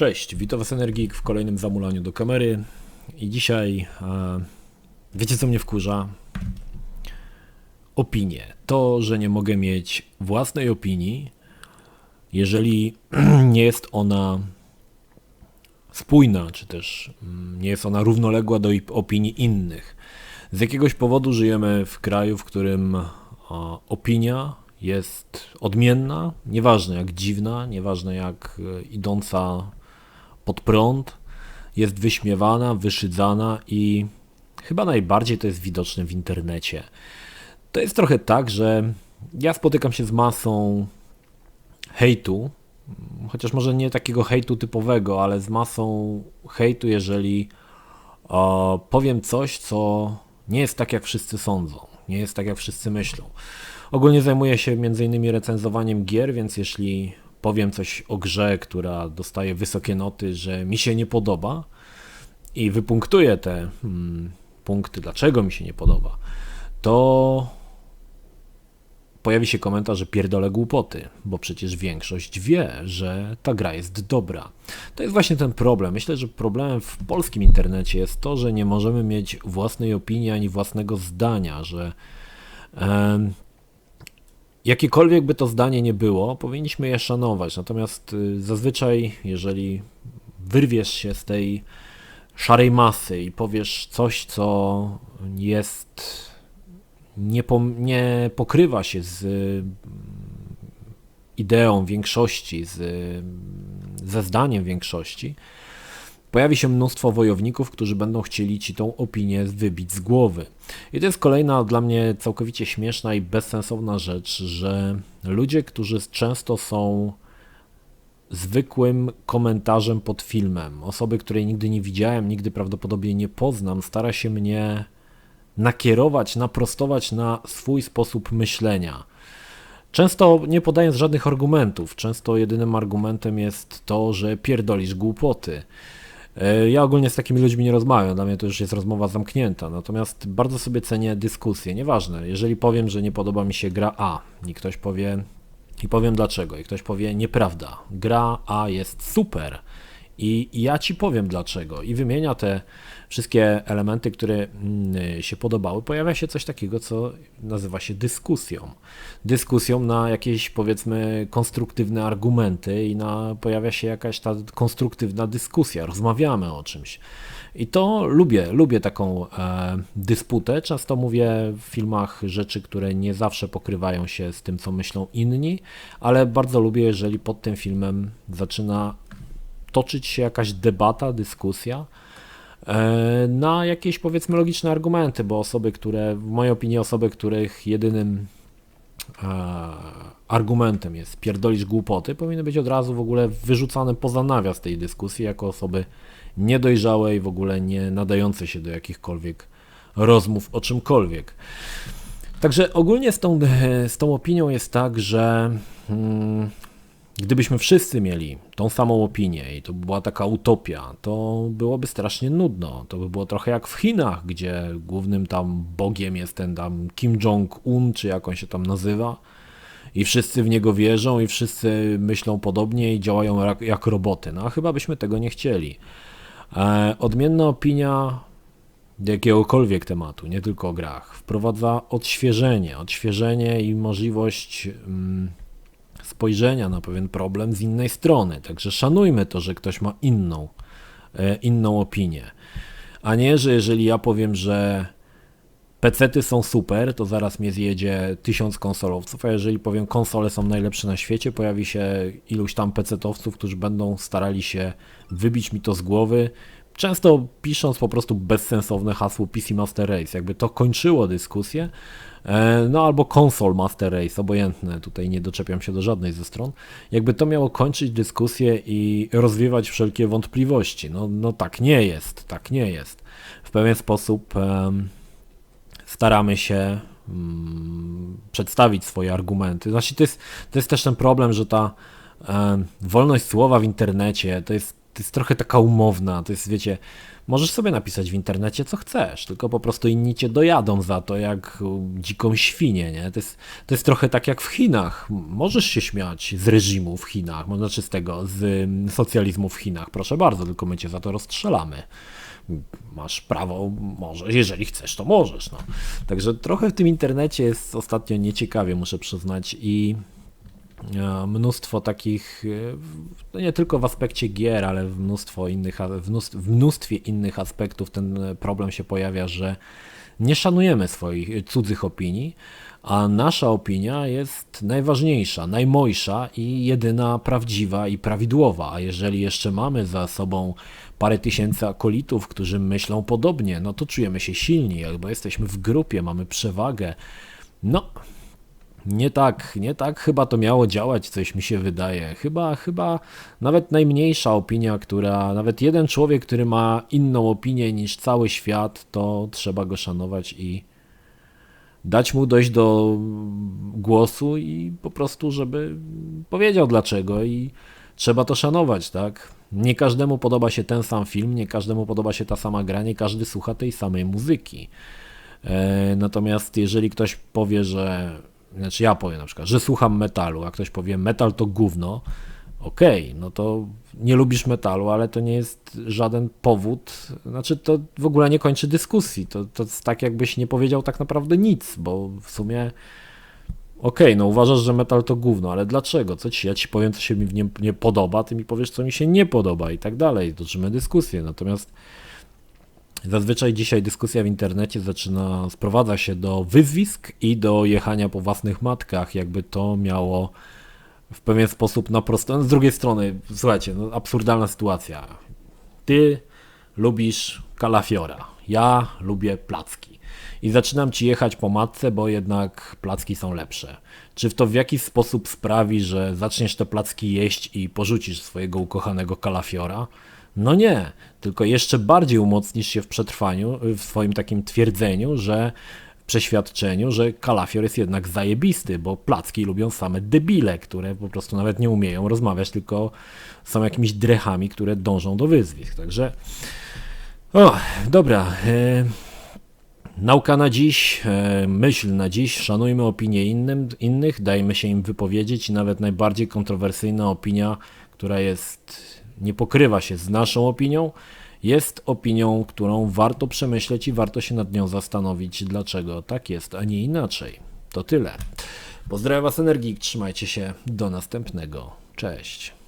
Cześć, witam Was Energik w kolejnym zamulaniu do kamery i dzisiaj e, wiecie co mnie wkurza? Opinie. To, że nie mogę mieć własnej opinii, jeżeli nie jest ona spójna, czy też mm, nie jest ona równoległa do opinii innych. Z jakiegoś powodu żyjemy w kraju, w którym e, opinia jest odmienna, nieważne jak dziwna, nieważne jak e, idąca pod prąd, jest wyśmiewana, wyszydzana i chyba najbardziej to jest widoczne w internecie. To jest trochę tak, że ja spotykam się z masą hejtu, chociaż może nie takiego hejtu typowego, ale z masą hejtu, jeżeli o, powiem coś, co nie jest tak, jak wszyscy sądzą, nie jest tak, jak wszyscy myślą. Ogólnie zajmuję się m.in. recenzowaniem gier, więc jeśli powiem coś o grze, która dostaje wysokie noty, że mi się nie podoba i wypunktuję te hmm, punkty, dlaczego mi się nie podoba, to pojawi się komentarz, że pierdolę głupoty, bo przecież większość wie, że ta gra jest dobra. To jest właśnie ten problem. Myślę, że problemem w polskim internecie jest to, że nie możemy mieć własnej opinii ani własnego zdania, że Jakiekolwiek by to zdanie nie było, powinniśmy je szanować. Natomiast y, zazwyczaj, jeżeli wyrwiesz się z tej szarej masy i powiesz coś, co jest nie, po, nie pokrywa się z mm, ideą większości, z, ze zdaniem większości, pojawi się mnóstwo wojowników, którzy będą chcieli ci tą opinię wybić z głowy. I to jest kolejna dla mnie całkowicie śmieszna i bezsensowna rzecz, że ludzie, którzy często są zwykłym komentarzem pod filmem, osoby, której nigdy nie widziałem, nigdy prawdopodobnie nie poznam, stara się mnie nakierować, naprostować na swój sposób myślenia. Często nie podając żadnych argumentów, często jedynym argumentem jest to, że pierdolisz głupoty. E, ja ogólnie z takimi ludźmi nie rozmawiam, dla mnie to już jest rozmowa zamknięta, natomiast bardzo sobie cenię dyskusję, nieważne, jeżeli powiem, że nie podoba mi się gra A i ktoś powie, i powiem dlaczego, i ktoś powie nieprawda, gra A jest super, i ja ci powiem dlaczego. I wymienia te wszystkie elementy, które mm, się podobały. Pojawia się coś takiego, co nazywa się dyskusją. Dyskusją na jakieś powiedzmy konstruktywne argumenty i na, pojawia się jakaś ta konstruktywna dyskusja. Rozmawiamy o czymś. I to lubię, lubię taką e, dysputę. Często mówię w filmach rzeczy, które nie zawsze pokrywają się z tym, co myślą inni, ale bardzo lubię, jeżeli pod tym filmem zaczyna toczyć się jakaś debata, dyskusja e, na jakieś powiedzmy logiczne argumenty, bo osoby, które, w mojej opinii osoby, których jedynym e, argumentem jest pierdolisz głupoty, powinny być od razu w ogóle wyrzucane poza nawias tej dyskusji jako osoby niedojrzałe i w ogóle nie nadające się do jakichkolwiek rozmów o czymkolwiek. Także ogólnie z tą, z tą opinią jest tak, że hmm, Gdybyśmy wszyscy mieli tą samą opinię i to była taka utopia, to byłoby strasznie nudno. To by było trochę jak w Chinach, gdzie głównym tam bogiem jest ten tam Kim Jong-un, czy jak on się tam nazywa. I wszyscy w niego wierzą i wszyscy myślą podobnie i działają jak, jak roboty. No a chyba byśmy tego nie chcieli. E, odmienna opinia jakiegokolwiek tematu, nie tylko o grach, wprowadza odświeżenie, odświeżenie i możliwość... Mm, spojrzenia na pewien problem z innej strony. Także szanujmy to, że ktoś ma inną, e, inną opinię. A nie, że jeżeli ja powiem, że PC-ty są super, to zaraz mnie zjedzie tysiąc konsolowców, a jeżeli powiem konsole są najlepsze na świecie, pojawi się iluś tam PC-towców, którzy będą starali się wybić mi to z głowy, często pisząc po prostu bezsensowne hasło PC Master Race. Jakby to kończyło dyskusję, E, no albo konsol Master Race, obojętne, tutaj nie doczepiam się do żadnej ze stron. Jakby to miało kończyć dyskusję i rozwiewać wszelkie wątpliwości. No, no tak nie jest, tak nie jest. W pewien sposób um, staramy się um, przedstawić swoje argumenty. Znaczy to jest, to jest też ten problem, że ta um, wolność słowa w internecie to jest to jest trochę taka umowna, to jest, wiecie, możesz sobie napisać w internecie, co chcesz, tylko po prostu inni cię dojadą za to, jak dziką świnię, nie? To jest, to jest trochę tak jak w Chinach. Możesz się śmiać z reżimu w Chinach, znaczy z tego, z mm, socjalizmu w Chinach, proszę bardzo, tylko my cię za to rozstrzelamy. Masz prawo, możesz, jeżeli chcesz, to możesz, no. Także trochę w tym internecie jest ostatnio nieciekawie, muszę przyznać, i mnóstwo takich, e, no nie tylko w aspekcie gier, ale w, mnóstwo innych, w mnóstwie innych aspektów ten problem się pojawia, że nie szanujemy swoich cudzych opinii, a nasza opinia jest najważniejsza, najmojsza i jedyna prawdziwa i prawidłowa. A jeżeli jeszcze mamy za sobą parę tysięcy akolitów, którzy myślą podobnie, no to czujemy się silni, bo jesteśmy w grupie, mamy przewagę. No, nie tak, nie tak chyba to miało działać, coś mi się wydaje. Chyba, chyba nawet najmniejsza opinia, która, nawet jeden człowiek, który ma inną opinię niż cały świat, to trzeba go szanować i dać mu dojść do głosu i po prostu, żeby powiedział dlaczego i trzeba to szanować, tak? Nie każdemu podoba się ten sam film, nie każdemu podoba się ta sama gra, nie każdy słucha tej samej muzyki. E, natomiast jeżeli ktoś powie, że znaczy ja powiem na przykład, że słucham metalu, a ktoś powie metal to gówno, okej, okay, no to nie lubisz metalu, ale to nie jest żaden powód, znaczy to w ogóle nie kończy dyskusji, to, to jest tak jakbyś nie powiedział tak naprawdę nic, bo w sumie okej, okay, no uważasz, że metal to gówno, ale dlaczego? Co ci? Ja ci powiem, co się mi nie, nie podoba, ty mi powiesz, co mi się nie podoba i tak dalej, toczymy dyskusję, natomiast Zazwyczaj dzisiaj dyskusja w internecie zaczyna, sprowadza się do wyzwisk i do jechania po własnych matkach, jakby to miało w pewien sposób na prostą. Z drugiej strony, słuchajcie, no, absurdalna sytuacja. Ty lubisz kalafiora, ja lubię placki. I zaczynam ci jechać po matce, bo jednak placki są lepsze. Czy to w jakiś sposób sprawi, że zaczniesz te placki jeść i porzucisz swojego ukochanego kalafiora? No nie, tylko jeszcze bardziej umocnisz się w przetrwaniu, w swoim takim twierdzeniu, że przeświadczeniu, że kalafior jest jednak zajebisty, bo placki lubią same debile, które po prostu nawet nie umieją rozmawiać, tylko są jakimiś drechami, które dążą do wyzwisk. Także, o, dobra. E, nauka na dziś, e, myśl na dziś, szanujmy opinie innym, innych, dajmy się im wypowiedzieć i nawet najbardziej kontrowersyjna opinia, która jest nie pokrywa się z naszą opinią, jest opinią, którą warto przemyśleć i warto się nad nią zastanowić, dlaczego tak jest, a nie inaczej. To tyle. Pozdrawiam Was Energik, trzymajcie się, do następnego. Cześć.